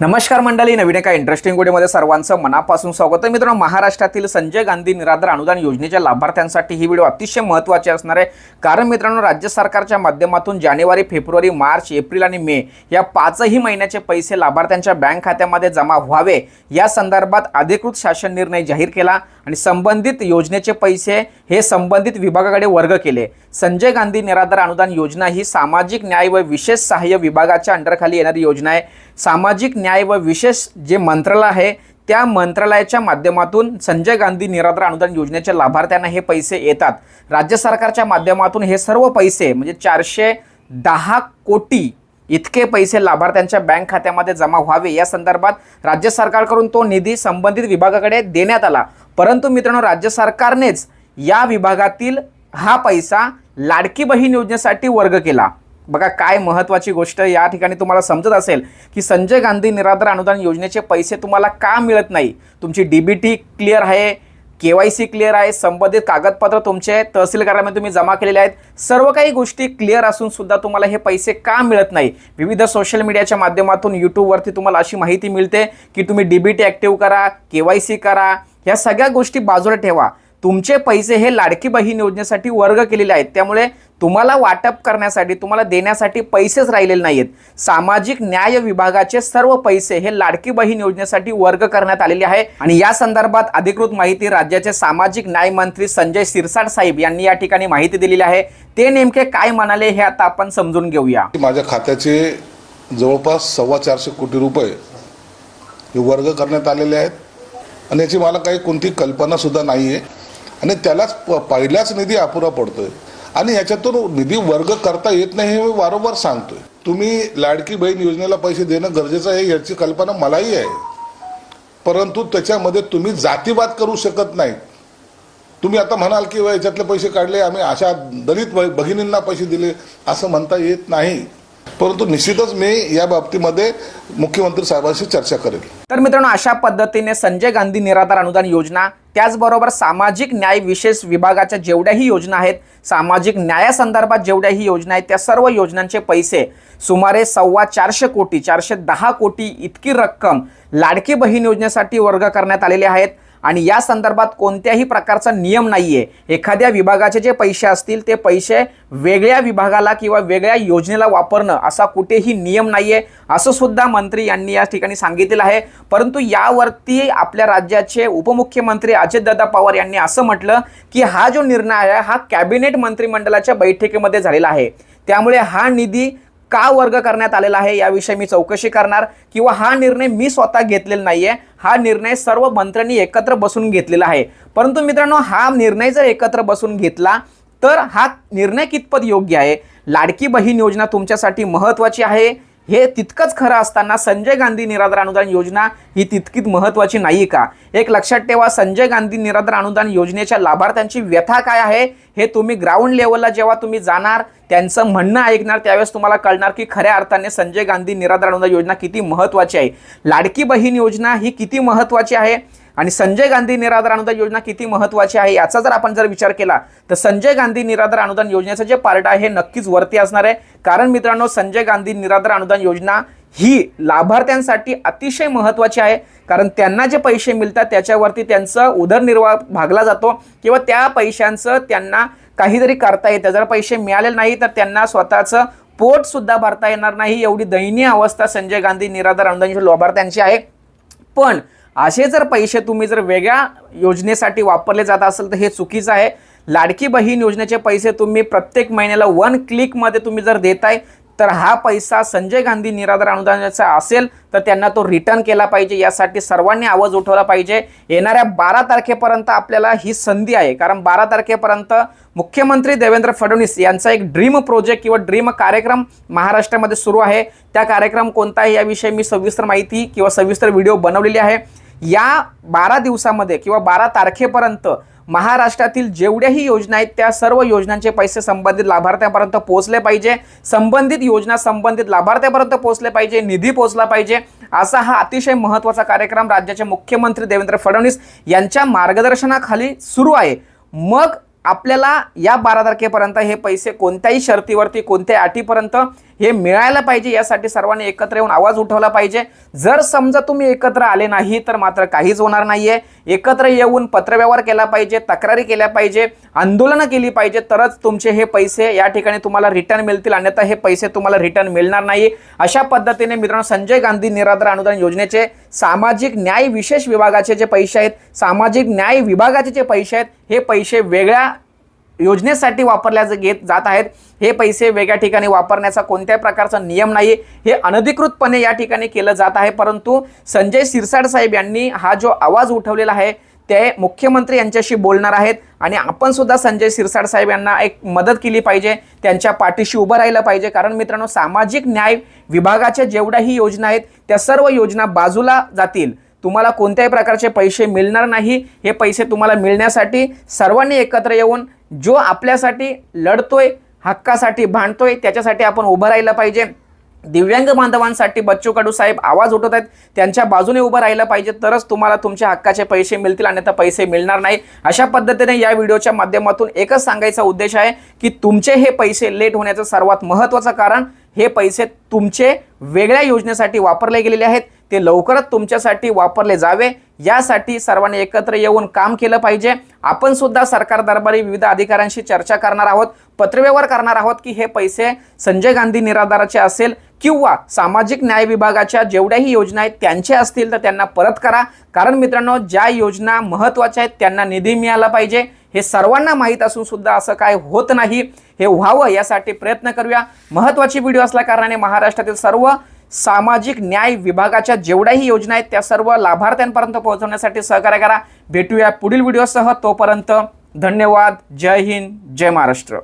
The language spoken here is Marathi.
नमस्कार मंडळी नवीन एका इंटरेस्टिंग व्हिडिओमध्ये सर्वांचं मनापासून स्वागत आहे. मित्रांनो महाराष्ट्रातील संजय गांधी निराधार अनुदान योजनेच्या लाभार्थ्यांसाठी ही व्हिडिओ अतिशय महत्त्वाची असणार आहे. कारण मित्रांनो राज्य सरकारच्या माध्यमातून जानेवारी फेब्रुवारी मार्च एप्रिल आणि मे या पाचही महिन्याचे पैसे लाभार्थ्यांच्या बँक खात्यामध्ये जमा व्हावे. या संदर्भात अधिकृत शासन निर्णय जाहीर केला. आणि संबंधित योजनेचे पैसे हे संबंधित विभागाकडे वर्ग केले. संजय गांधी निराधार अनुदान योजना ही सामाजिक न्याय व विशेष सहाय्य विभागाच्या अंडरखाली येणारी योजना आहे. सामाजिक न्याय व विशेष जे मंत्रालय आहे त्या मंत्रालयाच्या माध्यमातून संजय गांधी निराधार अनुदान योजनेच्या लाभार्थ्यांना हे पैसे येतात. राज्य सरकारच्या माध्यमातून हे सर्व पैसे म्हणजे चारशे दहा कोटी इतके पैसे लाभार्थ्यांच्या बँक खात्यामध्ये जमा व्हावे या संदर्भात राज्य सरकारकडून तो निधी संबंधित विभागाकडे देण्यात आला. परंतु मित्रांनो राज्य सरकारनेच या विभागातील हा पैसा लाडकी बहीण योजनेसाठी वर्ग केला. बघा काय महत्त्वाची गोष्ट या ठिकाणी तुम्हाला समजत असेल की संजय गांधी निराधार अनुदान योजनेचे पैसे तुम्हाला का मिळत नाही? तुमची डी बी टी क्लिअर आहे? के वाय सी क्लिअर आहे संबंधित कागदपत्र तुमचे तहसील कार्यालयामध्ये तुम्ही जमा केलेले आहेत. सर्व काही गोष्टी क्लिअर असून सुद्धा तुम्हाला हे पैसे का मिळत नाही? विविध सोशल मीडियाच्या माध्यमातून यूट्यूबवरती तुम्हाला अशी माहिती मिळते की तुम्ही डी बी टी ॲक्टिव्ह करा के वाय सी करा ह्या सगळ्या गोष्टी बाजूला ठेवा. तुमचे पैसे हे लाडकी बहीण योजनेसाठी वर्ग केलेले आहेत. त्यामुळे तुम्हाला वाटप करण्यासाठी तुम्हाला देण्यासाठी पैसेच राहिलेले नाहीत सामाजिक न्याय विभागाचे सर्व पैसे हे लाडकी बहीण योजनेसाठी वर्ग करण्यात आलेले आहे. आणि या संदर्भात अधिकृत माहिती राज्याचे सामाजिक न्याय मंत्री संजय सिरसाट साहेब यांनी या ठिकाणी माहिती दिलेली आहे. ते नेमके काय म्हणाले हे आता आपण समजून घेऊया. माझ्या खात्याचे जवळपास सव्वा चारशे कोटी रुपये हे वर्ग करण्यात आलेले आहेत. आणि याची मला काही कोणती कल्पनासुद्धा नाही आहे आणि त्यालाच प- पहिलाच निधी अपुरा पडतोय. आणि याच्यातून निधी वर्ग करता येत नाही हे मी वारंवार सांगतोय. तुम्ही लाडकी बहीण योजनेला पैसे देणं गरजेचं आहे याची कल्पना मलाही आहे. परंतु त्याच्यामध्ये तुम्ही जातीवाद करू शकत नाही. तुम्ही आता म्हणाल की याच्यातले पैसे काढले आम्ही अशा दलित भ- भगिनींना पैसे दिले असं म्हणता येत नाही. परंतु निश्चितच मी या बाबतीमध्ये मुख्यमंत्री साहेबांशी चर्चा करेल. तर मित्रांनो अशा पद्धतीने संजय गांधी निराधार अनुदान योजना त्याचबरोबर सामाजिक न्याय विशेष विभागाच्या जेवढ्याही योजना आहेत सामाजिक न्यायासंदर्भात जेवढ्याही योजना आहेत त्या सर्व योजनांचे पैसे सुमारे सव्वा चारशे कोटी चारशे दहा कोटी इतकी रक्कम लाडकी बहीण योजनेसाठी वर्ग करण्यात आलेले आहेत. आणि या संदर्भात कोणत्याही प्रकारचा नियम नाही आहे एखाद्या विभागाचे जे पैसे असतील ते पैसे वेगळ्या विभागाला किंवा वेगळ्या योजनेला वापरणं असा कुठेही नियम नाहीये असं सुद्धा मंत्री यांनी या ठिकाणी सांगितलेलं आहे. परंतु यावरती आपल्या राज्याचे उपमुख्यमंत्री अजितदादा पवार यांनी असं म्हटलं की हा जो निर्णय आहे हा कॅबिनेट मंत्रिमंडळाच्या बैठकीमध्ये झालेला आहे. त्यामुळे हा निधी का वर्ग करण्यात आलेला आहे याविषयी मी चौकशी करणार किंवा हा निर्णय मी स्वतः घेतलेला नाहीये. हा निर्णय सर्व मंत्र्यांनी एकत्र बसून घेतलेला आहे. परंतु मित्रांनो हा निर्णय जर एकत्र बसून घेतला तर हा निर्णय कितपत योग्य आहे? लाडकी बहीण योजना तुमच्यासाठी महत्त्वाची आहे? हे तितकंच खरं असताना संजय गांधी निराधार अनुदान योजना ही तितकीच महत्त्वाची नाही का? एक लक्षात ठेवा संजय गांधी निराधार अनुदान योजनेच्या लाभार्थ्यांची व्यथा काय आहे? हे तुम्ही ग्राउंड लेवलला जेव्हा तुम्ही जाणार त्यांचं म्हणणं ऐकणार त्यावेळेस तुम्हाला कळणार की खऱ्या अर्थाने संजय गांधी निराधार अनुदान योजना किती महत्त्वाची आहे. लाडकी बहीण योजना ही किती महत्त्वाची आहे? आणि संजय गांधी निराधार अनुदान योजना किती महत्त्वाची आहे याचा जर आपण जर विचार केला तर संजय गांधी निराधार अनुदान योजनेचं जे पार्ट आहे हे नक्कीच वरती असणार आहे. कारण मित्रांनो संजय गांधी निराधार अनुदान योजना ही लाभार्थ्यांसाठी अतिशय महत्त्वाची आहे. कारण त्यांना जे पैसे मिळतात त्याच्यावरती त्यांचं उदरनिर्वाह भागला जातो किंवा त्या पैशांचं त्यांना काहीतरी करता येतं. जर पैसे मिळाले नाही तर त्यांना स्वतःचं पोटसुद्धा भरता येणार नाही. एवढी दयनीय अवस्था संजय गांधी निराधार अनुदान लाभार्थ्यांची आहे. पण असे जर पैसे तुम्ही जर वेगळ्या योजनेसाठी वापरले जात असेल तर हे चुकीचं आहे. लाडकी बहीण योजनेचे पैसे तुम्ही प्रत्येक महिन्याला वन क्लिकमध्ये तुम्ही जर देताय तर हा पैसा संजय गांधी निराधार अनुदानाचा असेल तर त्यांना तो रिटर्न केला पाहिजे. यासाठी सर्वांनी आवाज उठवला पाहिजे. येणाऱ्या बारा तारखेपर्यंत आपल्याला ही संधी आहे. कारण बारा तारखेपर्यंत मुख्यमंत्री देवेंद्र फडणवीस यांचा एक ड्रीम प्रोजेक्ट किंवा ड्रीम कार्यक्रम महाराष्ट्रामध्ये सुरू आहे. त्या कार्यक्रम कोणता आहे याविषयी मी सविस्तर माहिती किंवा सविस्तर व्हिडिओ बनवलेली आहे. या बारा दिवसामध्ये किंवा बारा तारखेपर्यंत महाराष्ट्रातील जेवढ्याही योजना आहेत त्या सर्व योजनांचे पैसे संबंधित लाभार्थ्यांपर्यंत पोहोचले पाहिजे. संबंधित योजना संबंधित लाभार्थ्यापर्यंत पोहोचले पाहिजे निधी पोहोचला पाहिजे असा हा अतिशय महत्त्वाचा कार्यक्रम राज्याचे मुख्यमंत्री देवेंद्र फडणवीस यांच्या मार्गदर्शनाखाली सुरू आहे. मग आपल्याला या बारा तारखेपर्यंत हे पैसे कोणत्याही शर्तीवरती कोणत्याही अटीपर्यंत हे मिळायला पाहिजे यासाठी सर्वांनी एकत्र येऊन आवाज उठवला पाहिजे. जर समजा तुम्ही एकत्र आले नाही तर मात्र काहीच होणार नाहीये. एकत्र येऊन पत्रव्यवहार केला पाहिजे तक्रारी केल्या पाहिजे आंदोलनं केली पाहिजे तरच तुमचे हे पैसे या ठिकाणी तुम्हाला रिटर्न मिळतील. अन्यथा हे पैसे तुम्हाला रिटर्न मिळणार नाही. अशा पद्धतीने मित्रांनो संजय गांधी निराधार अनुदान योजनेचे सामाजिक न्याय विशेष विभागाचे जे पैसे आहेत सामाजिक न्याय विभागाचे जे पैसे आहेत हे पैसे वेगळ्या योजनेसाठी वापरल्या ज- घेत जात आहेत. हे पैसे वेगळ्या ठिकाणी वापरण्याचा कोणत्याही प्रकारचा नियम नाही. हे अनधिकृतपणे या ठिकाणी केलं जात आहे. परंतु संजय सिरसाड साहेब यांनी हा जो आवाज उठवलेला आहे ते मुख्यमंत्री यांच्याशी बोलणार आहेत आणि आपण सुद्धा संजय सिरसाड साहेब यांना एक मदत केली पाहिजे. त्यांच्या पाठीशी उभं राहिलं पाहिजे. कारण मित्रांनो सामाजिक न्याय विभागाच्या जेवढ्याही योजना आहेत त्या सर्व योजना बाजूला जातील. तुम्हाला कोणत्याही प्रकारचे पैसे मिळणार नाही. हे पैसे तुम्हाला मिळण्यासाठी सर्वांनी एकत्र येऊन जो आपल्यासाठी लढतोय हक्कासाठी भांडतोय त्याच्यासाठी आपण उभं राहिलं पाहिजे. दिव्यांग बांधवांसाठी बच्चू कडू साहेब आवाज उठवत आहेत. त्यांच्या बाजूने उभं राहिलं पाहिजे. तरच तुम्हाला तुमच्या हक्काचे पैसे मिळतील अन्यथा पैसे मिळणार नाही. अशा पद्धतीने या व्हिडिओच्या माध्यमातून एकच सांगायचा उद्देश आहे की तुमचे हे पैसे लेट होण्याचं सर्वात महत्त्वाचं कारण हे पैसे तुमचे वेगळ्या योजनेसाठी वापरले गेलेले आहेत. ते लवकरच तुमच्यासाठी वापरले जावे. यासाठी सर्वांनी एकत्र येऊन काम केलं पाहिजे. आपण सुद्धा सरकार दरबारी विविध अधिकाऱ्यांशी चर्चा करणार आहोत पत्रव्यवहार करणार आहोत की हे पैसे संजय गांधी निराधाराचे असेल किंवा सामाजिक न्याय विभागाच्या जेवढ्याही योजना आहेत त्यांचे असतील तर त्यांना परत करा. कारण मित्रांनो ज्या योजना महत्त्वाच्या आहेत त्यांना निधी मिळाला पाहिजे. हे सर्वांना माहीत असून सुद्धा असं काय होत नाही. हे व्हावं यासाठी प्रयत्न करूया. महत्त्वाची व्हिडिओ असल्या कारणाने महाराष्ट्रातील सर्व सामाजिक न्याय विभागाच्या जेवढ्याही योजना आहेत त्या सर्व लाभार्थ्यांपर्यंत पोहोचवण्यासाठी सहकार्य करा. भेटूया पुढील व्हिडिओसह. तोपर्यंत धन्यवाद. जय हिंद. जय महाराष्ट्र.